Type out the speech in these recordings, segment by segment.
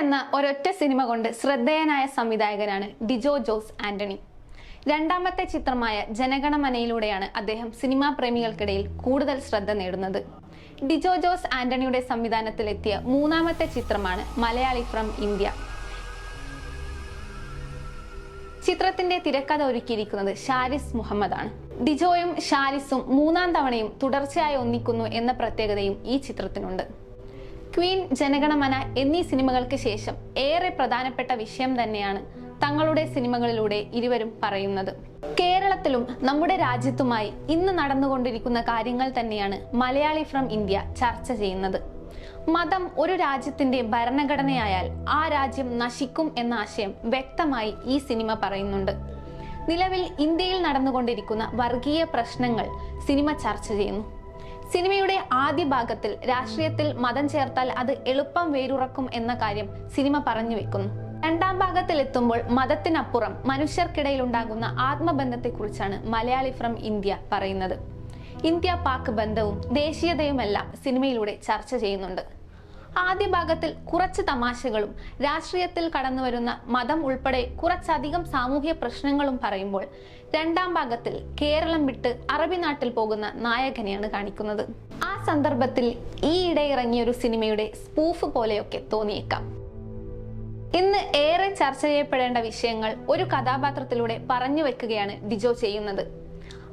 എന്ന ഒരൊറ്റ സിനിമ കൊണ്ട് ശ്രദ്ധേയനായ സംവിധായകനാണ് ഡിജോ ജോസ് ആന്റണി. രണ്ടാമത്തെ ചിത്രമായ ജനഗണമനയിലൂടെയാണ് അദ്ദേഹം സിനിമാ പ്രേമികൾക്കിടയിൽ കൂടുതൽ ശ്രദ്ധ നേടുന്നത്. ഡിജോ ജോസ് ആന്റണിയുടെ സംവിധാനത്തിലെത്തിയ മൂന്നാമത്തെ ചിത്രമാണ് മലയാളി ഫ്രം ഇന്ത്യ. ചിത്രത്തിന്റെ തിരക്കഥ ഒരുക്കിയിരിക്കുന്നത് ഷാരിസ് മുഹമ്മദ് ആണ് ഡിജോയും ഷാരിസും മൂന്നാം തവണയും തുടർച്ചയായി ഒന്നിക്കുന്നു എന്ന പ്രത്യേകതയും ഈ ചിത്രത്തിനുണ്ട്. ക്വീൻ ജനഗണമന എന്നീ സിനിമകൾക്ക് ശേഷം ഏറെ പ്രധാനപ്പെട്ട വിഷയം തന്നെയാണ് തങ്ങളുടെ സിനിമകളിലൂടെ ഇരുവരും പറയുന്നത്. കേരളത്തിലും നമ്മുടെ രാജ്യത്തുമായി ഇന്ന് നടന്നുകൊണ്ടിരിക്കുന്ന കാര്യങ്ങൾ തന്നെയാണ് മലയാളി ഫ്രം ഇന്ത്യ ചർച്ച ചെയ്യുന്നത്. മതം ഒരു രാജ്യത്തിന്റെ ഭരണഘടനയായാൽ ആ രാജ്യം നശിക്കും എന്ന ആശയം വ്യക്തമായി ഈ സിനിമ പറയുന്നുണ്ട്. നിലവിൽ ഇന്ത്യയിൽ നടന്നുകൊണ്ടിരിക്കുന്ന വർഗീയ പ്രശ്നങ്ങൾ സിനിമ ചർച്ച ചെയ്യുന്നു. സിനിമയുടെ ആദ്യ ഭാഗത്തിൽ രാഷ്ട്രീയത്തിൽ മതം ചേർത്താൽ അത് എളുപ്പം വേരുറക്കും എന്ന കാര്യം സിനിമ പറഞ്ഞു വെക്കുന്നു. രണ്ടാം ഭാഗത്തിൽ എത്തുമ്പോൾ മതത്തിനപ്പുറം മനുഷ്യർക്കിടയിൽ ഉണ്ടാകുന്ന ആത്മബന്ധത്തെക്കുറിച്ചാണ് മലയാളി ഫ്രം ഇന്ത്യ പറയുന്നത്. ഇന്ത്യ പാക് ബന്ധവും ദേശീയതയുമെല്ലാം സിനിമയിലൂടെ ചർച്ച ചെയ്യുന്നുണ്ട്. ആദ്യ ഭാഗത്തിൽ കുറച്ച് തമാശകളും രാഷ്ട്രീയത്തിൽ കടന്നുവരുന്ന മതം ഉൾപ്പെടെ കുറച്ചധികം സാമൂഹ്യ പ്രശ്നങ്ങളും പറയുമ്പോൾ രണ്ടാം ഭാഗത്തിൽ കേരളം വിട്ട് അറബി നാട്ടിൽ പോകുന്ന നായകനെയാണ് കാണിക്കുന്നത്. ആ സന്ദർഭത്തിൽ ഈയിടെ ഇറങ്ങിയ ഒരു സിനിമയുടെ സ്പൂഫ് പോലെയൊക്കെ തോന്നിയേക്കാം. ഇന്ന് ഏറെ ചർച്ച ചെയ്യപ്പെടേണ്ട വിഷയങ്ങൾ ഒരു കഥാപാത്രത്തിലൂടെ പറഞ്ഞു വെക്കുകയാണ് ഡിജോ ചെയ്യുന്നത്.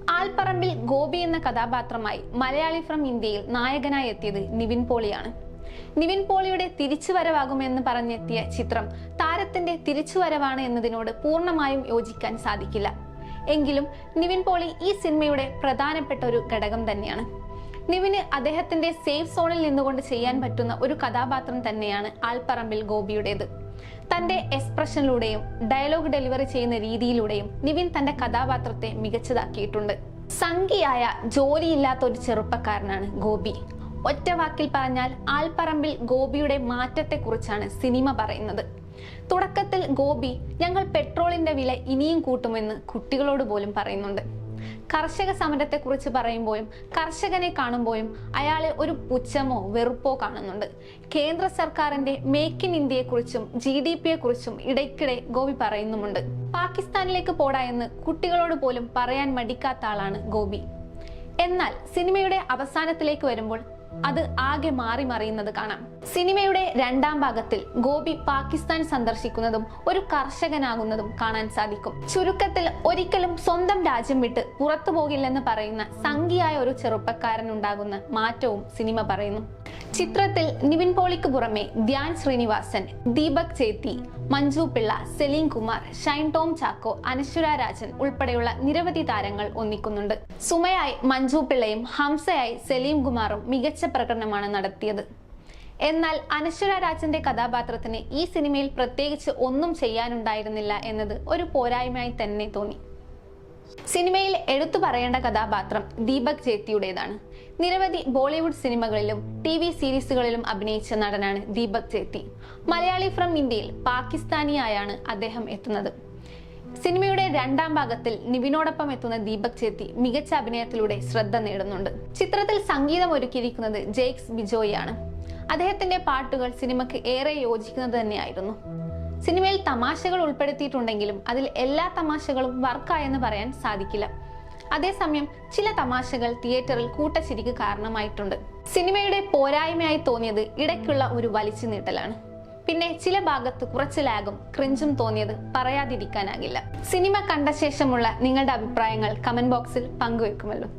ആൽപ്പറമ്പിൽ ഗോപി എന്ന കഥാപാത്രമായി മലയാളി ഫ്രം ഇന്ത്യയിൽ നായകനായി എത്തിയത് നിവിൻ പോളിയാണ്. നിവിൻ പോളിയുടെ തിരിച്ചുവരവാകുമെന്ന് പറഞ്ഞെത്തിയ ചിത്രം താരത്തിന്റെ തിരിച്ചുവരവാണ് എന്നതിനോട് പൂർണമായും യോജിക്കാൻ സാധിക്കില്ല. എങ്കിലും നിവിൻ പോളി ഈ സിനിമയുടെ പ്രധാനപ്പെട്ട ഒരു ഘടകം തന്നെയാണ്. നിവിന് അദ്ദേഹത്തിന്റെ സേഫ് സോണിൽ നിന്നുകൊണ്ട് ചെയ്യാൻ പറ്റുന്ന ഒരു കഥാപാത്രം തന്നെയാണ് ആൽപ്പറമ്പിൽ ഗോപിയുടേത്. തന്റെ എക്സ്പ്രഷനിലൂടെയും ഡയലോഗ് ഡെലിവറി ചെയ്യുന്ന രീതിയിലൂടെയും നിവിൻ തന്റെ കഥാപാത്രത്തെ മികച്ചതാക്കിയിട്ടുണ്ട്. സംഖ്യയായ ജോലിയില്ലാത്ത ഒരു ചെറുപ്പക്കാരനാണ് ഗോപി. ഒറ്റ വാക്കിൽ പറഞ്ഞാൽ ആൽപ്പറമ്പിൽ ഗോപിയുടെ മാറ്റത്തെക്കുറിച്ചാണ് സിനിമ പറയുന്നത്. തുടക്കത്തിൽ ഗോപി ഞങ്ങൾ പെട്രോളിന്റെ വില ഇനിയും കൂട്ടുമെന്ന് കുട്ടികളോട് പോലും പറയുന്നുണ്ട്. കർഷക സമരത്തെക്കുറിച്ച് പറയുമ്പോഴും കർഷകനെ കാണുമ്പോഴും അയാളെ ഒരു പുച്ഛമോ വെറുപ്പോ കാണുന്നുണ്ട്. കേന്ദ്ര സർക്കാരിന്റെ മേക്ക് ഇൻ ഇന്ത്യയെക്കുറിച്ചും ജി ഡി പിയെ കുറിച്ചും ഇടയ്ക്കിടെ ഗോപി പറയുന്നുമുണ്ട്. പാകിസ്ഥാനിലേക്ക് പോടാ എന്ന് കുട്ടികളോട് പോലും പറയാൻ മടിക്കാത്ത ആളാണ് ഗോപി. എന്നാൽ സിനിമയുടെ അവസാനത്തിലേക്ക് വരുമ്പോൾ അത് ആകെ മാറി മറിയുന്നത് കാണാം. സിനിമയുടെ രണ്ടാം ഭാഗത്തിൽ ഗോപി പാകിസ്ഥാൻ സന്ദർശിക്കുന്നതും ഒരു കർഷകനാകുന്നതും കാണാൻ സാധിക്കും. ചുരുക്കത്തിൽ ഒരിക്കലും സ്വന്തം രാജ്യം വിട്ട് പുറത്തു പോകില്ലെന്ന് പറയുന്ന സംഖ്യയായ ഒരു ചെറുപ്പക്കാരൻ ഉണ്ടാകുന്ന മാറ്റവും സിനിമ പറയുന്നു. ചിത്രത്തിൽ നിവിൻ പോളിക്ക് പുറമെ ധ്യാൻ ശ്രീനിവാസൻ ദീപക് ചേത്തി മഞ്ജു പിള്ള സെലീം കുമാർ ഷൈൻ ടോം ചാക്കോ അനശ്വര രാജൻ ഉൾപ്പെടെയുള്ള നിരവധി താരങ്ങൾ ഒന്നിക്കുന്നുണ്ട്. സുമയായി മഞ്ജു പിള്ളയും ഹംസയായി സലീം കുമാറും മികച്ച പ്രകടനമാണ് നടത്തിയത്. എന്നാൽ അനശ്വര രാജന്റെ കഥാപാത്രത്തിന് ഈ സിനിമയിൽ പ്രത്യേകിച്ച് ഒന്നും ചെയ്യാനുണ്ടായിരുന്നില്ല എന്നത് ഒരു പോരായ്മയായി തന്നെ തോന്നി. സിനിമയിൽ എടുത്തു പറയേണ്ട കഥാപാത്രം ദീപക് ചേത്തിയുടേതാണ്. നിരവധി ബോളിവുഡ് സിനിമകളിലും ടി വി സീരീസുകളിലും അഭിനയിച്ച നടനാണ് ദീപക് ചേത്തി. മലയാളി ഫ്രം ഇന്ത്യയിൽ പാകിസ്ഥാനിയായാണ് അദ്ദേഹം എത്തുന്നത്. സിനിമയുടെ രണ്ടാം ഭാഗത്തിൽ നിവിനോടൊപ്പം എത്തുന്ന ദീപക് ചേത്തി മികച്ച അഭിനയത്തിലൂടെ ശ്രദ്ധ നേടുന്നുണ്ട്. ചിത്രത്തിൽ സംഗീതം ഒരുക്കിയിരിക്കുന്നത് ജെയ്ക്സ് ബിജോയാണ് അദ്ദേഹത്തിന്റെ പാട്ടുകൾ സിനിമയ്ക്ക് ഏറെ യോജിക്കുന്നത് തന്നെയായിരുന്നു. സിനിമയിൽ തമാശകൾ ഉൾപ്പെടുത്തിയിട്ടുണ്ടെങ്കിലും അതിൽ എല്ലാ തമാശകളും വർക്കായെന്ന് പറയാൻ സാധിക്കില്ല. അതേസമയം ചില തമാശകൾ തിയേറ്ററിൽ കൂട്ടച്ചിരിക്ക് കാരണമായിട്ടുണ്ട്. സിനിമയുടെ പോരായ്മയായി തോന്നിയത് ഇടയ്ക്കുള്ള ഒരു വലിച്ചു നീട്ടലാണ്. പിന്നെ ചില ഭാഗത്ത് കുറച്ച് ലാഗും ക്രിഞ്ചും തോന്നിയത് പറയാതിരിക്കാനാകില്ല. സിനിമ കണ്ട ശേഷമുള്ള നിങ്ങളുടെ അഭിപ്രായങ്ങൾ കമന്റ് ബോക്സിൽ പങ്കുവെക്കുമല്ലോ.